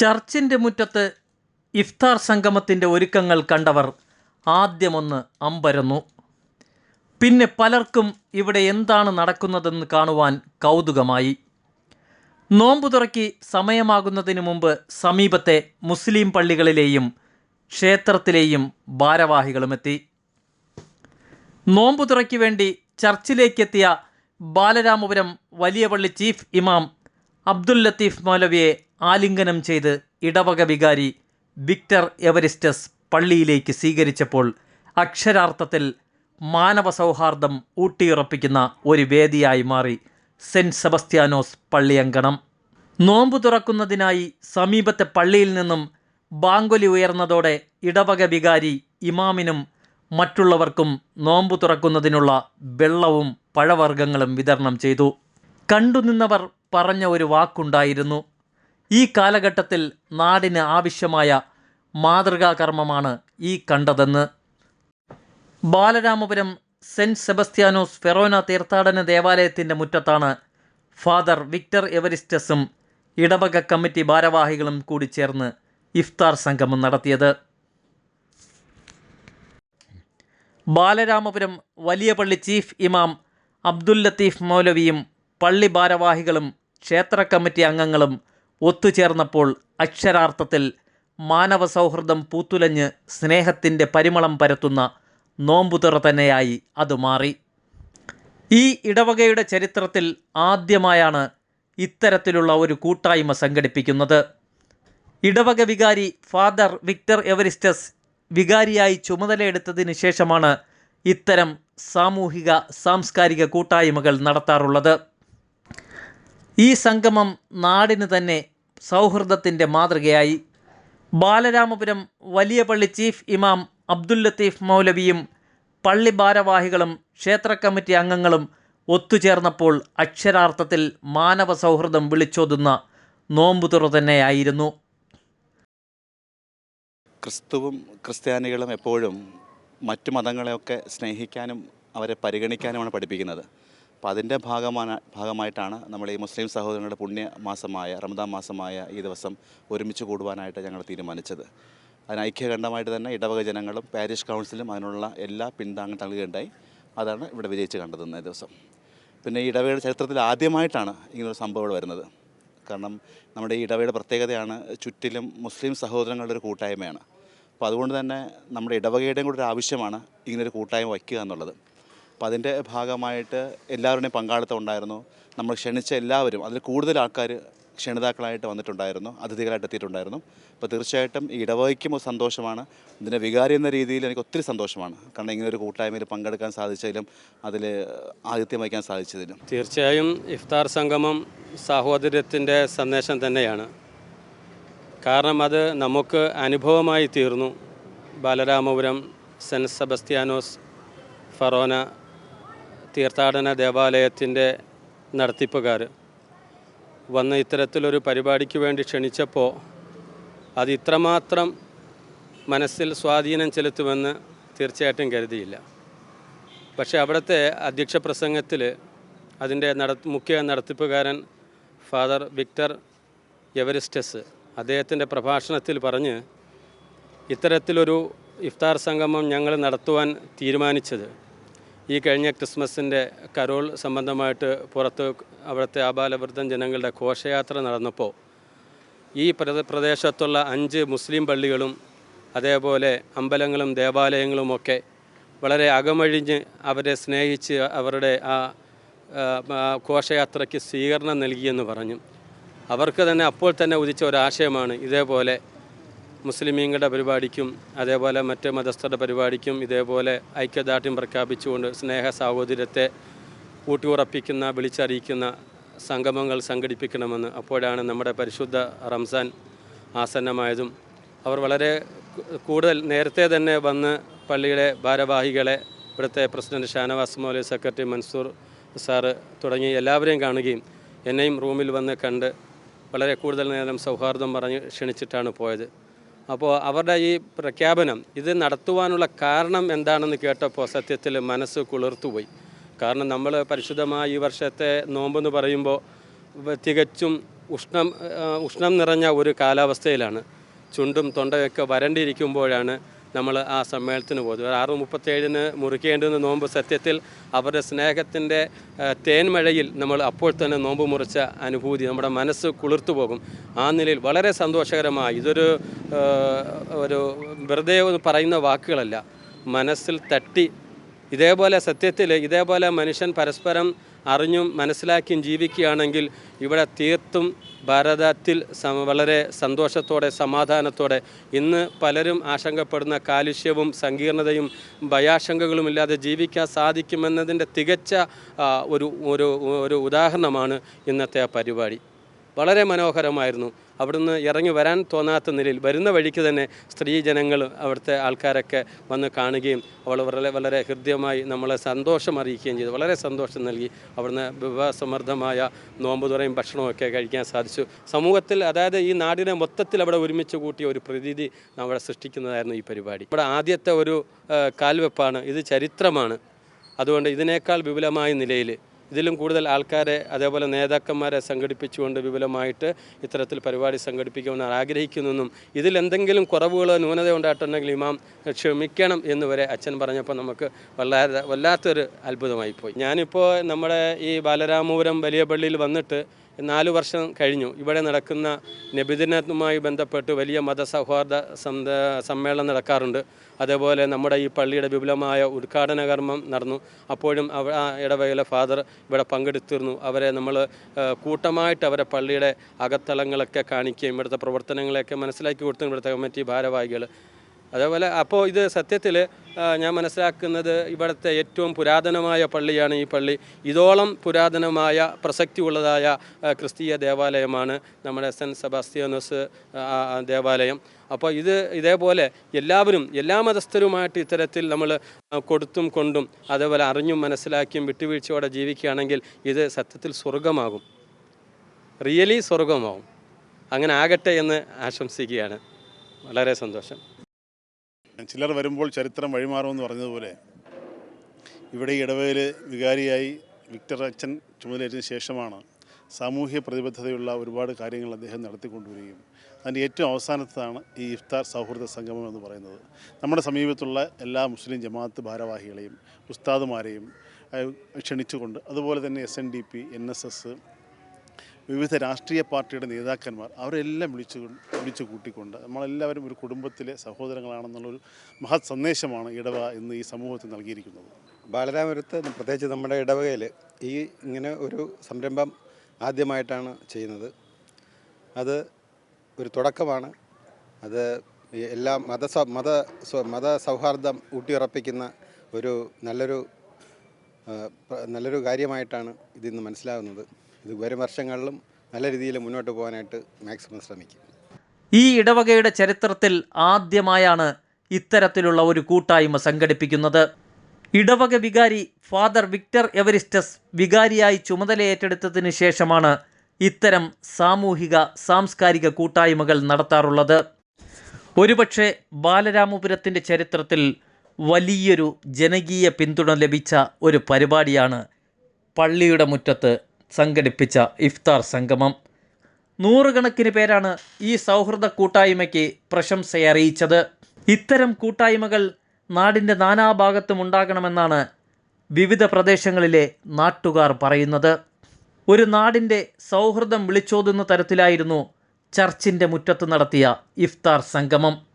ചർച്ചിന്റെ മുറ്റത്ത് ഇഫ്താർ സംഗമത്തിന്റെ ഒരുക്കങ്ങൾ കണ്ടവർ ആദ്യമൊന്ന് അമ്പരന്നു. പിന്നെ പലർക്കും ഇവിടെ എന്താണ് നടക്കുന്നതെന്ന് കാണുവാൻ കൗതുകമായി. നോമ്പുതുറയ്ക്ക് സമയമാകുന്നതിന് മുമ്പ് സമീപത്തെ മുസ്ലിം പള്ളികളിലെയും ക്ഷേത്രത്തിലെയും ഭാരവാഹികളുമെത്തി നോമ്പുതുറയ്ക്ക് വേണ്ടി ചർച്ചിലേക്കെത്തിയ ബാലരാമപുരം വലിയ പള്ളി ചീഫ് ഇമാം അബ്ദുൽ ലത്തീഫ് മൗലവിയെ ആലിംഗനം ചെയ്ത് ഇടവക വികാരി വിക്ടർ എവരിസ്റ്റസ് പള്ളിയിലേക്ക് സ്വീകരിച്ചപ്പോൾ അക്ഷരാർത്ഥത്തിൽ മാനവ സൗഹാർദ്ദം ഊട്ടിയുറപ്പിക്കുന്ന ഒരു വേദിയായി മാറി സെന്റ് സെബസ്ത്യാനോസ് പള്ളിയങ്കണം. നോമ്പു തുറക്കുന്നതിനായി സമീപത്തെ പള്ളിയിൽ നിന്നും ബാങ്കൊലി ഉയർന്നതോടെ ഇടവക വികാരി ഇമാമിനും മറ്റുള്ളവർക്കും നോമ്പു തുറക്കുന്നതിനുള്ള വെള്ളവും പഴവർഗങ്ങളും വിതരണം ചെയ്തു. കണ്ടുനിന്നവർ പറഞ്ഞ ഒരു വാക്കുണ്ടായിരുന്നു. ഈ കാലഘട്ടത്തിൽ നാടിന് ആവശ്യമായ മാതൃകാകർമ്മമാണ് ഈ കണ്ടതെന്ന് ബാലരാമപുരം സെന്റ് സെബസ്ത്യാനോസ് ഫെറോന തീർത്ഥാടന ദേവാലയത്തിന്റെ മുറ്റത്താണ് ഫാദർ വിക്ടർ എവരിസ്റ്റസും ഇടവക കമ്മിറ്റി ഭാരവാഹികളും കൂടി ചേർന്ന് ഇഫ്താർ സംഗമം നടത്തിയത്. ബാലരാമപുരം വലിയ പള്ളി ചീഫ് ഇമാം അബ്ദുൽ ലത്തീഫ് മൗലവിയും പള്ളി ഭാരവാഹികളും ക്ഷേത്ര കമ്മിറ്റി അംഗങ്ങളും ഒത്തുചേർന്നപ്പോൾ അക്ഷരാർത്ഥത്തിൽ മാനവ സൗഹൃദം പൂത്തുലഞ്ഞ് സ്നേഹത്തിന്റെ പരിമളം പരത്തുന്ന നോമ്പുതുറ തന്നെയായി അത് മാറി. ഈ ഇടവകയുടെ ചരിത്രത്തിൽ ആദ്യമായാണ് ഇത്തരത്തിലുള്ള ഒരു കൂട്ടായ്മ സംഘടിപ്പിക്കുന്നത്. ഇടവക വികാരി ഫാദർ വിക്ടർ എവരിസ്റ്റസ് വികാരിയായി ചുമതലയെടുത്തതിന് ശേഷമാണ് ഇത്തരം സാമൂഹിക സാംസ്കാരിക കൂട്ടായ്മകൾ നടത്താറുള്ളത്. ഈ സംഗമം നാടിന് തന്നെ സൗഹൃദത്തിന്റെ മാതൃകയായി ബാലരാമപുരം വലിയ പള്ളി ചീഫ് ഇമാം അബ്ദുൽ ലത്തീഫ് മൗലവിയും പള്ളി ഭാരവാഹികളും ക്ഷേത്ര കമ്മിറ്റി അംഗങ്ങളും ഒത്തുചേർന്നപ്പോൾ അക്ഷരാർത്ഥത്തിൽ മാനവ സൗഹൃദം വിളിച്ചോതുന്ന നോമ്പുതുറ തന്നെയായിരുന്നു. ക്രിസ്തുവും ക്രിസ്ത്യാനികളും എപ്പോഴും മറ്റു മതങ്ങളെയൊക്കെ സ്നേഹിക്കാനും അവരെ പരിഗണിക്കാനുമാണ് പഠിപ്പിക്കുന്നത്. അപ്പോൾ അതിന്റെ ഭാഗമാണ് ഭാഗമായിട്ടാണ് നമ്മൾ ഈ മുസ്ലിം സഹോദരങ്ങളുടെ പുണ്യ മാസമായ റമദാൻ മാസമായ ഈ ദിവസം ഒരുമിച്ച് കൂടുവാനായിട്ട് ഞങ്ങൾ തീരുമാനിച്ചത്. അതിന് ഐക്യകണ്ഠമായിട്ട് തന്നെ ഇടവക ജനങ്ങളും പാരിഷ് കൗൺസിലും അതിനുള്ള എല്ലാ പിന്താങ്ങും നൽകുകയുണ്ടായി അതാണ് ഇവിടെ വിജയിച്ച് കണ്ടത് ഇന്നേ ദിവസം. പിന്നെ ഈ ഇടവകയുടെ ചരിത്രത്തിൽ ആദ്യമായിട്ടാണ് ഇങ്ങനൊരു സംഭവം വരുന്നത്. കാരണം നമ്മുടെ ഈ ഇടവയുടെ പ്രത്യേകതയാണ് ചുറ്റിലും മുസ്ലിം സഹോദരങ്ങളുടെ ഒരു കൂട്ടായ്മയാണ്. അപ്പോൾ അതുകൊണ്ട് തന്നെ നമ്മുടെ ഇടവകയുടെയും കൂടെ ഒരു ആവശ്യമാണ് ഇങ്ങനൊരു കൂട്ടായ്മ വയ്ക്കുക എന്നുള്ളത്. അപ്പോൾ അതിന്റെ ഭാഗമായിട്ട് എല്ലാവരുടെയും പങ്കാളിത്തം ഉണ്ടായിരുന്നു. നമ്മൾ ക്ഷണിച്ച എല്ലാവരും അതിൽ കൂടുതൽ ആൾക്കാർ ക്ഷണിതാക്കളായിട്ട് വന്നിട്ടുണ്ടായിരുന്നു അതിഥികളായിട്ട് എത്തിയിട്ടുണ്ടായിരുന്നു. അപ്പോൾ തീർച്ചയായിട്ടും ഈ ഇടവകയ്ക്കും ഒരു സന്തോഷമാണ്. ഇതിന്റെ വികാരി എന്ന രീതിയിൽ എനിക്ക് ഒത്തിരി സന്തോഷമാണ്. കാരണം ഇങ്ങനെ ഒരു കൂട്ടായ്മയിൽ പങ്കെടുക്കാൻ സാധിച്ചതിലും അതിൽ ആതിഥ്യം വഹിക്കാൻ സാധിച്ചതിലും. തീർച്ചയായും ഇഫ്താർ സംഗമം സാഹോദര്യത്തിന്റെ സന്ദേശം തന്നെയാണ്. കാരണം അത് നമുക്ക് അനുഭവമായി തീർന്നു. ബാലരാമപുരം സെന്റ് സെബസ്ത്യാനോസ് ഫറോന തീർത്ഥാടന ദേവാലയത്തിന്റെ നടത്തിപ്പുകാർ വന്ന് ഇത്തരത്തിലൊരു പരിപാടിക്ക് വേണ്ടി ക്ഷണിച്ചപ്പോൾ അത് ഇത്രമാത്രം മനസ്സിൽ സ്വാധീനം ചെലുത്തുമെന്ന് തീർച്ചയായിട്ടും കരുതിയില്ല. പക്ഷെ അവിടുത്തെ അധ്യക്ഷ പ്രസംഗത്തിൽ അതിന്റെ നട മുഖ്യ നടത്തിപ്പുകാരൻ ഫാദർ വിക്ടർ എവരിസ്റ്റസ് അദ്ദേഹത്തിന്റെ പ്രഭാഷണത്തിൽ പറഞ്ഞ് ഇത്തരത്തിലൊരു ഇഫ്താർ സംഗമം ഞങ്ങൾ നടത്തുവാൻ തീരുമാനിച്ചത്. ഈ കഴിഞ്ഞ ക്രിസ്മസിന്റെ കരോൾ സംബന്ധമായിട്ട് പുറത്ത് അവിടുത്തെ ആബാലവൃദ്ധം ജനങ്ങളുടെ ഘോഷയാത്ര നടന്നപ്പോൾ ഈ പ്രദേശത്തുള്ള അഞ്ച് മുസ്ലിം പള്ളികളും അതേപോലെ അമ്പലങ്ങളും ദേവാലയങ്ങളുമൊക്കെ വളരെ അകമഴിഞ്ഞ് അവരെ സ്നേഹിച്ച് അവരുടെ ആ ഘോഷയാത്രയ്ക്ക് സ്വീകരണം നൽകിയെന്ന് പറഞ്ഞു. അവർക്ക് തന്നെ അപ്പോൾ തന്നെ ഉദിച്ച ഒരാശയമാണ് ഇതേപോലെ മുസ്ലിമീങ്ങളുടെ പരിപാടിക്കും അതേപോലെ മറ്റ് മതസ്ഥരുടെ പരിപാടിക്കും ഇതേപോലെ ഐക്യദാർഢ്യം പ്രഖ്യാപിച്ചുകൊണ്ട് സ്നേഹ സാഹോദര്യത്തെ ഊട്ടിയുറപ്പിക്കുന്ന വിളിച്ചറിയിക്കുന്ന സംഗമങ്ങൾ സംഘടിപ്പിക്കണമെന്ന് അപ്പോഴാണ് നമ്മുടെ പരിശുദ്ധ റംസാൻ ആസന്നമായതും. അവർ വളരെ കൂടുതൽ നേരത്തെ തന്നെ വന്ന് പള്ളിയുടെ ഭാരവാഹികളെ ഇവിടുത്തെ president Shanavas Mouli secretary Mansoor sir തുടങ്ങി എല്ലാവരെയും കാണുകയും എന്നെയും റൂമിൽ വന്ന് കണ്ട് വളരെ കൂടുതൽ നേരം സൗഹാർദ്ദം പറഞ്ഞ് ക്ഷണിച്ചിട്ടാണ് പോയത്. അപ്പോൾ അവരുടെ ഈ പ്രഖ്യാപനം ഇത് നടത്തുവാനുള്ള കാരണം എന്താണെന്ന് കേട്ടപ്പോൾ സത്യത്തിൽ മനസ്സ് കുളിർത്തുപോയി. കാരണം നമ്മൾ പരിശുദ്ധമായ ഈ വർഷത്തെ നോമ്പെന്ന് പറയുമ്പോൾ തികച്ചും ഉഷ്ണം ഉഷ്ണം നിറഞ്ഞ ഒരു കാലാവസ്ഥയിലാണ്. ചുണ്ടും തൊണ്ടയൊക്കെ വരണ്ടിരിക്കുമ്പോഴാണ് നമ്മൾ ആ സമ്മേളനത്തിന് പോകുന്നത്. ആറ് മുപ്പത്തേഴിന് മുറിക്കേണ്ടുന്ന നോമ്പ് സത്യത്തിൽ അവരുടെ സ്നേഹത്തിന്റെ തേന്മഴയിൽ നമ്മൾ അപ്പോൾ തന്നെ നോമ്പ് മുറിച്ച അനുഭൂതി നമ്മുടെ മനസ്സ് കുളിർത്തു പോകും. ആ നിലയിൽ വളരെ സന്തോഷകരമായി. ഇതൊരു ഒരു വെറുതെ പറയുന്ന വാക്കുകളല്ല. മനസ്സിൽ തട്ടി ഇതേപോലെ സത്യത്തിൽ ഇതേപോലെ മനുഷ്യൻ പരസ്പരം അറിഞ്ഞും മനസ്സിലാക്കിയും ജീവിക്കുകയാണെങ്കിൽ ഇവിടെ തീർത്തും ഭാരതത്തിൽ വളരെ സന്തോഷത്തോടെ സമാധാനത്തോടെ ഇന്ന് പലരും ആശങ്കപ്പെടുന്ന കാലുഷ്യവും സങ്കീർണതയും ഭയാശങ്കകളും ഇല്ലാതെ ജീവിക്കാൻ സാധിക്കുമെന്നതിന്റെ തികച്ച ഒരു ഒരു ഉദാഹരണമാണ് ഇന്നത്തെ പരിപാടി. വളരെ മനോഹരമായിരുന്നു. അവിടുന്ന് ഇറങ്ങി വരാൻ തോന്നാത്ത നിലയിൽ വരുന്ന വഴിക്ക് തന്നെ സ്ത്രീ ജനങ്ങൾ അവിടുത്തെ ആൾക്കാരൊക്കെ വന്ന് കാണുകയും അവൾ വളരെ വളരെ ഹൃദ്യമായി നമ്മളെ സന്തോഷം അറിയിക്കുകയും ചെയ്തു. വളരെ സന്തോഷം നൽകി. അവിടുന്ന് വിഭവസമൃദ്ധമായ നോമ്പ് തുറയും ഭക്ഷണമൊക്കെ കഴിക്കാൻ സാധിച്ചു. സമൂഹത്തിൽ അതായത് ഈ നാടിനെ മൊത്തത്തിൽ അവിടെ ഒരുമിച്ച് കൂട്ടിയ ഒരു പ്രതീതി അവിടെ സൃഷ്ടിക്കുന്നതായിരുന്നു ഈ പരിപാടി. ഇവിടെ ആദ്യത്തെ ഒരു കാൽവെപ്പാണ്. ഇത് ചരിത്രമാണ്. അതുകൊണ്ട് ഇതിനേക്കാൾ വിപുലമായ നിലയിൽ ഇതിലും കൂടുതൽ ആൾക്കാരെ അതേപോലെ നേതാക്കന്മാരെ സംഘടിപ്പിച്ചുകൊണ്ട് വിപുലമായിട്ട് ഇത്തരത്തിൽ പരിപാടി സംഘടിപ്പിക്കുമെന്ന് ആഗ്രഹിക്കുന്നെന്നും ഇതിൽ എന്തെങ്കിലും കുറവുകളോ ന്യൂനതയോ ഉണ്ടായിട്ടുണ്ടെങ്കിൽ ഇമാം ക്ഷമിക്കണം എന്ന് വരെ അച്ഛൻ പറഞ്ഞപ്പോൾ നമുക്ക് വല്ലാതെ വല്ലാത്തൊരു അത്ഭുതമായി പോയി ഞാനിപ്പോൾ നമ്മുടെ ഈ ബാലരാമപുരം വലിയ പള്ളിയിൽ വന്നിട്ട് നാല് വർഷം കഴിഞ്ഞു. ഇവിടെ നടക്കുന്ന നബിദിനവുമായി ബന്ധപ്പെട്ട് വലിയ മതസൗഹാർദ്ദ സമ്മേളനം നടക്കാറുണ്ട്. അതേപോലെ നമ്മുടെ ഈ പള്ളിയുടെ വിപുലമായ ഉദ്ഘാടന കർമ്മം നടന്നു. അപ്പോഴും അവ ആ ഇടവകയിലെ ഫാദർ ഇവിടെ പങ്കെടുത്തിരുന്നു. അവരെ നമ്മൾ കൂട്ടമായിട്ട് അവരെ പള്ളിയുടെ അകത്തളങ്ങളൊക്കെ കാണിക്കുകയും ഇവിടുത്തെ പ്രവർത്തനങ്ങളെയൊക്കെ മനസ്സിലാക്കി കൊടുത്തു ഇവിടുത്തെ കമ്മിറ്റി ഭാരവാഹികൾ. അതേപോലെ അപ്പോൾ ഇത് സത്യത്തിൽ ഞാൻ മനസ്സിലാക്കുന്നത് ഇവിടുത്തെ ഏറ്റവും പുരാതനമായ പള്ളിയാണ് ഈ പള്ളി. ഇതോളം പുരാതനമായ പ്രസക്തിയുള്ളതായ ഉള്ളതായ ക്രിസ്തീയ ദേവാലയമാണ് നമ്മുടെ സെന്റ് ആ ദേവാലയം. അപ്പോൾ ഇത് ഇതേപോലെ എല്ലാവരും എല്ലാ മതസ്ഥരുമായിട്ട് ഇത്തരത്തിൽ നമ്മൾ കൊടുത്തും കൊണ്ടും അതേപോലെ അറിഞ്ഞും മനസ്സിലാക്കിയും വിട്ടുവീഴ്ചയോടെ ജീവിക്കുകയാണെങ്കിൽ ഇത് സത്യത്തിൽ സ്വർഗമാകും റിയലി സ്വർഗമാകും അങ്ങനെ ആകട്ടെ എന്ന് ആശംസിക്കുകയാണ്. വളരെ സന്തോഷം. ചിലർ വരുമ്പോൾ ചരിത്രം വഴിമാറുമെന്ന് പറഞ്ഞതുപോലെ ഇവിടെ ഈ ഇടവകയിൽ വികാരിയായി വിക്ടർ അച്ഛൻ ചുമതലയേറ്റതിന് ശേഷമാണ് സാമൂഹ്യ പ്രതിബദ്ധതയുള്ള ഒരുപാട് കാര്യങ്ങൾ അദ്ദേഹം നടത്തിക്കൊണ്ടുവരികയും അതിന്റെ ഏറ്റവും അവസാനത്താണ് ഈ ഇഫ്താർ സൗഹൃദ സംഗമം എന്ന് പറയുന്നത്. നമ്മുടെ സമീപത്തുള്ള എല്ലാ മുസ്ലിം ജമാഅത്ത് ഭാരവാഹികളെയും ഉസ്താദുമാരെയും ക്ഷണിച്ചുകൊണ്ട് അതുപോലെ തന്നെ S N D P N S S വിവിധ രാഷ്ട്രീയ പാർട്ടിയുടെ നേതാക്കന്മാർ അവരെല്ലാം വിളിച്ചു വിളിച്ചു കൂട്ടിക്കൊണ്ട് നമ്മളെല്ലാവരും ഒരു കുടുംബത്തിലെ സഹോദരങ്ങളാണെന്നുള്ളൊരു മഹത് സന്ദേശമാണ് ഇടവ ഇന്ന് ഈ സമൂഹത്തിൽ നൽകിയിരിക്കുന്നത്. ബാലരാമപുരത്ത് പ്രത്യേകിച്ച് നമ്മുടെ ഇടവകയിൽ ഈ ഇങ്ങനെ ഒരു സംരംഭം ആദ്യമായിട്ടാണ് ചെയ്യുന്നത്. അത് ഒരു തുടക്കമാണ്. അത് എല്ലാ മത മത മത സൗഹാർദ്ദം ഊട്ടിയുറപ്പിക്കുന്ന ഒരു നല്ലൊരു നല്ലൊരു കാര്യമായിട്ടാണ് ഇതിന്ന് മനസ്സിലാകുന്നത് ഇത് വരും വർഷങ്ങളിലും നല്ല രീതിയിൽ മുന്നോട്ട് പോകാനായിട്ട് മാക്സിമം ശ്രമിക്കും. ഈ ഇടവകയുടെ ചരിത്രത്തിൽ ആദ്യമായാണ് ഇത്തരത്തിലുള്ള ഒരു കൂട്ടായ്മ സംഘടിപ്പിക്കുന്നത്. ഇടവക വികാരി ഫാദർ വിക്ടർ എവരിസ്റ്റസ് വികാരിയായി ചുമതലയേറ്റെടുത്തതിന് ശേഷമാണ് ഇത്തരം സാമൂഹിക സാംസ്കാരിക കൂട്ടായ്മകൾ നടത്താറുള്ളത്. ഒരുപക്ഷെ ബാലരാമപുരത്തിന്റെ ചരിത്രത്തിൽ വലിയൊരു ജനകീയ പിന്തുണ ലഭിച്ച ഒരു പരിപാടിയാണ് പള്ളിയുടെ മുറ്റത്ത് സംഘടിപ്പിച്ച ഇഫ്താർ സംഗമം. നൂറുകണക്കിന് പേരാണ് ഈ സൗഹൃദ കൂട്ടായ്മയ്ക്ക് പ്രശംസയറിയിച്ചത് ഇത്തരം കൂട്ടായ്മകൾ നാടിന്റെ നാനാഭാഗത്തും ഉണ്ടാകണമെന്നാണ് വിവിധ പ്രദേശങ്ങളിലെ നാട്ടുകാർ പറയുന്നത്. ഒരു നാടിന്റെ സൗഹൃദം വിളിച്ചോതുന്ന തരത്തിലായിരുന്നു ചർച്ചിന്റെ മുറ്റത്ത് നടത്തിയ ഇഫ്താർ സംഗമം.